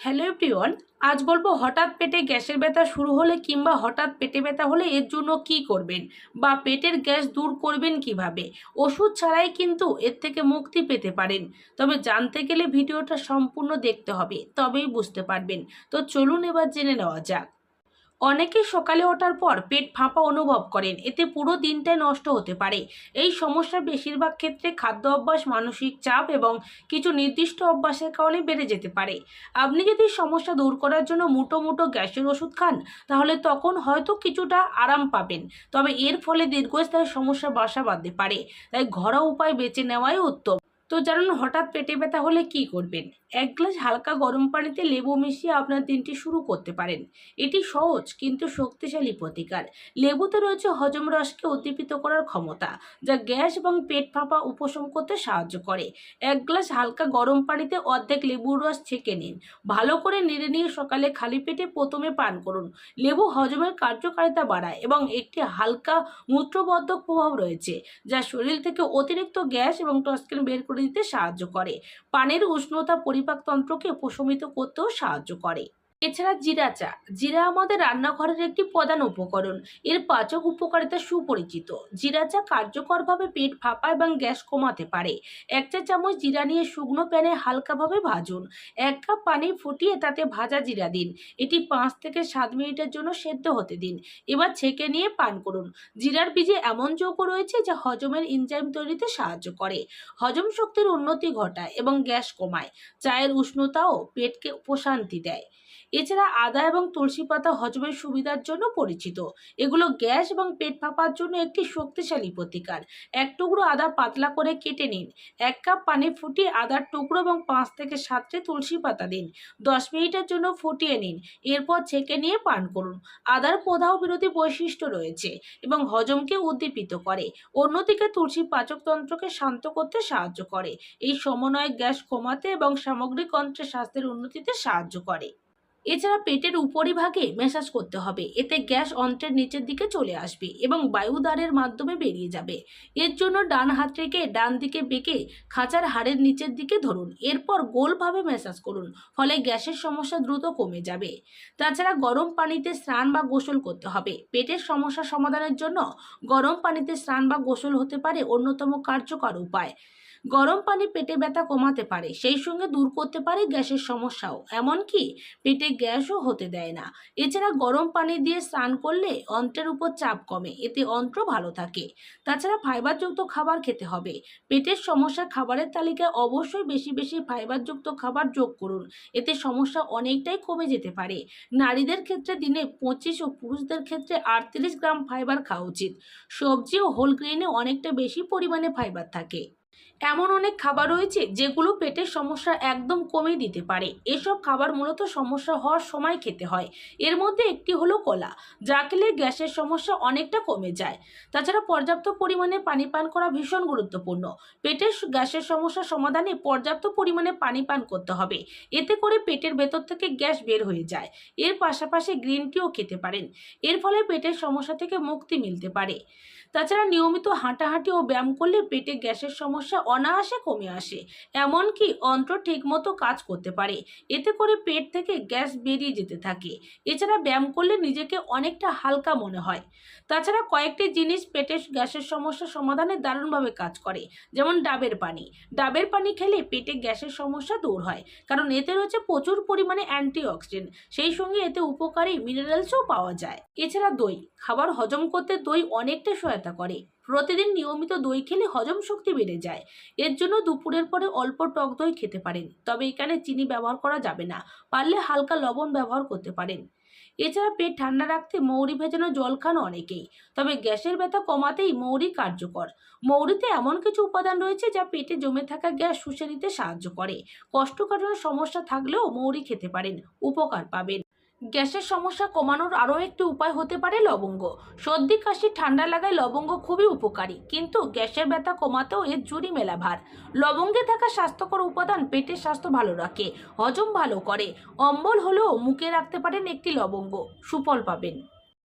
Hello everyone, আজ বলব হঠাৎ পেটে গ্যাসের ব্যথা শুরু হলে কিংবা হঠাৎ পেটে ব্যথা হলে এর জন্য কি করবেন বা পেটের গ্যাস দূর করবেন কীভাবে? ওষুধ ছাড়াই কিন্তু এর থেকে মুক্তি পেতে পারেন। তবে জানতে গেলে ভিডিওটা সম্পূর্ণ দেখতে হবে, তবেই বুঝতে পারবেন। তো চলুন এবার জেনে নেওয়া যাক। অনেকে সকালে ওঠার পর পেট ফাঁপা অনুভব করেন। এতে পুরো দিনটাই নষ্ট হতে পারে। এই সমস্যা বেশিরভাগ ক্ষেত্রে খাদ্য অভ্যাস, মানসিক চাপ এবং কিছু নির্দিষ্ট অভ্যাসের কারণে বেড়ে যেতে পারে। আপনি যদি সমস্যা দূর করার জন্য মুটো মুটো গ্যাসের ওষুধ খান, তাহলে তখন হয়তো কিছুটা আরাম পাবেন। তবে এর ফলে দীর্ঘস্থায়ী সমস্যা বাসা বাঁধতে পারে। তাই ঘরোয়া উপায় বেছে নেওয়াই উত্তম। তো জানুন, হঠাৎ পেটে ব্যথা হলে কি করবেন? এক গ্লাস হালকা গরম পানিতে লেবু মিশিয়ে আপনার দিনটি শুরু করতে পারেন। এটি সহজ কিন্তু শক্তিশালী প্রতিকার। লেবুতে রয়েছে হজম রসকে উদ্দীপিত করার ক্ষমতা, যা গ্যাস এবং পেট ফাঁপা উপশম করতে সাহায্য করে। এক গ্লাস হালকা গরম পানিতে অর্ধেক লেবুর রস ছেঁকে নিন। ভালো করে নেড়ে নিয়ে সকালে খালি পেটে প্রথমে পান করুন। লেবু হজমের কার্যকারিতা বাড়ায় এবং একটি হালকা, মূত্রবর্ধক প্রভাব রয়েছে, যা শরীর থেকে অতিরিক্ত গ্যাস এবং টক্সিন বের করে দিতে সাহায্য করে। পানের উষ্ণতা পরিপাকতন্ত্রকে উপশমিত করতেও সাহায্য করে। এছাড়া জিরা চা। জিরা আমাদের রান্নাঘরের একটি প্রধান উপকরণ। এর পাচক উপকারিতা সুপরিচিত। জিরা চা কার্যকরভাবে পেট ফাঁপা এবং গ্যাস কমাতে পারে। এক চা চামচ জিরা নিয়ে শুকনো প্যানে হালকাভাবে ভাজুন। এক কাপ পানি ফুটিয়ে তাতে ভাজা জিরা দিন। এটি পাঁচ থেকে সাত মিনিটের জন্য সেদ্ধ হতে দিন। এবার ছেঁকে নিয়ে পান করুন। জিরার বীজে এমন যৌগ রয়েছে যা হজমের এনজাইম তৈরিতে সাহায্য করে। হজম শক্তির উন্নতি ঘটায় এবং গ্যাস কমায়। চায়ের উষ্ণতাও পেটকে প্রশান্তি দেয়। এছাড়া আদা এবং তুলসী পাতা হজমের সুবিধার জন্য পরিচিত। এগুলো গ্যাস এবং পেট ফাঁপার জন্য একটি শক্তিশালী প্রতিকার। এক টুকরো আদা পাতলা করে কেটে নিন। এক কাপ পানি ফুটিয়ে আদার টুকরো এবং পাঁচ থেকে সাতটি তুলসী পাতা দিন। দশ মিনিটের জন্য ফুটিয়ে নিন। এরপর ছেঁকে নিয়ে পান করুন। আদার প্রদাহ বিরোধী বৈশিষ্ট্য রয়েছে এবং হজমকে উদ্দীপিত করে। অন্যদিকে তুলসী পাচকতন্ত্রকে শান্ত করতে সাহায্য করে। এই সমন্বয় গ্যাস কমাতে এবং সামগ্রিক অন্ত্রের স্বাস্থ্যের উন্নতিতে সাহায্য করে। এছাড়া পেটের উপরিভাগে ম্যাসাজ করতে হবে। এতে গ্যাস অন্ত্রের নিচের দিকে চলে আসবে এবং বায়ুদ্বারের মাধ্যমে বেরিয়ে যাবে। এর জন্য ডান হাত রেখে ডান দিকে বেঁকে খাঁচার হাড়ের নিচের দিকে ধরুন। এরপর গোলভাবে ম্যাসাজ করুন, ফলে গ্যাসের সমস্যা দ্রুত কমে যাবে। তাছাড়া গরম পানিতে স্নান বা গোসল করতে হবে। পেটের সমস্যা সমাধানের জন্য গরম পানিতে স্নান বা গোসল হতে পারে অন্যতম কার্যকর উপায়। গরম পানি পেটে ব্যথা কমাতে পারে, সেই সঙ্গে দূর করতে পারে গ্যাসের সমস্যাও। এমনকি পেটে গ্যাসও হতে দেয় না। এছাড়া গরম পানি দিয়ে স্নান করলে অন্ত্রের উপর চাপ কমে, এতে অন্ত্র ভালো থাকে। তাছাড়া ফাইবারযুক্ত খাবার খেতে হবে। পেটের সমস্যা খাবারের তালিকায় অবশ্যই বেশি বেশি ফাইবারযুক্ত খাবার যোগ করুন। এতে সমস্যা অনেকটাই কমে যেতে পারে। নারীদের ক্ষেত্রে দিনে পঁচিশ ও পুরুষদের ক্ষেত্রে আটত্রিশ গ্রাম ফাইবার খাওয়া উচিত। সবজি ও হোল গ্রেনে অনেকটা বেশি পরিমাণে ফাইবার থাকে। এমন অনেক খাবার রয়েছে যেগুলো পেটের সমস্যা একদম কমে দিতে পারে। এসব খাবার মূলত সমস্যা হওয়ার সময় খেতে হয়। এর মধ্যে একটি হলো কলা, যা খেলে গ্যাসের সমস্যা অনেকটা কমে যায়। তাছাড়া পর্যাপ্ত পরিমাণে পানি পান করা ভীষণ গুরুত্বপূর্ণ। পেটের গ্যাসের সমস্যা সমাধানে পর্যাপ্ত পরিমাণে পানি পান করতে হবে। এতে করে পেটের ভেতর থেকে গ্যাস বের হয়ে যায়। এর পাশাপাশি গ্রিন টিও খেতে পারেন। এর ফলে পেটের সমস্যা থেকে মুক্তি মিলতে পারে। তাছাড়া নিয়মিত হাঁটাহাঁটি ও ব্যায়াম করলে পেটে গ্যাসের সমস্যা অনায়াসে কমে আসে। এমনকি অন্ত্র ঠিকমতো কাজ করতে পারে। এতে করে পেট থেকে গ্যাস বেরিয়ে যেতে থাকে। এছাড়া ব্যায়াম করলে নিজেকে অনেকটা হালকা মনে হয়। তাছাড়া কয়েকটি জিনিস পেটের গ্যাসের সমস্যা সমাধানে দারুণভাবে কাজ করে। যেমন ডাবের পানি। ডাবের পানি খেলে পেটে গ্যাসের সমস্যা দূর হয়। কারণ এতে রয়েছে প্রচুর পরিমাণে অ্যান্টিঅক্সিডেন্ট। সেই সঙ্গে এতে উপকারী মিনারেলসও পাওয়া যায়। এছাড়া দই। খাবার হজম করতে দই অনেকটা সহায়তা করে। প্রতিদিন নিয়মিত দই খেলে হজম শক্তি বেড়ে যায়। এর জন্য দুপুরের পরে অল্প টক দই খেতে পারেন, তবে এখানে চিনি ব্যবহার করা যাবে না, পারলে হালকা লবণ ব্যবহার করতে পারেন। এছাড়া পেট ঠান্ডা রাখতে মৌরি ভেজানো জল খান অনেকেই, তবে গ্যাসের ব্যথা কমাতেই মৌরি কার্যকর। মৌরিতে এমন কিছু উপাদান রয়েছে যা পেটে জমে থাকা গ্যাস শুষে নিতে সাহায্য করে। কষ্টকাঠানোর সমস্যা থাকলেও মৌরি খেতে পারেন, উপকার পাবেন। গ্যাসের সমস্যা কমানোর আরও একটি উপায় হতে পারে লবঙ্গ। সর্দি, কাশি, ঠান্ডা লাগায় লবঙ্গ খুবই উপকারী, কিন্তু গ্যাসের ব্যথা কমাতেও এর জুড়ি মেলা ভার। লবঙ্গে থাকা স্বাস্থ্যকর উপাদান পেটের স্বাস্থ্য ভালো রাখে, হজম ভালো করে। অম্বল হলেও মুখে রাখতে পারেন একটি লবঙ্গ, সুফল পাবেন।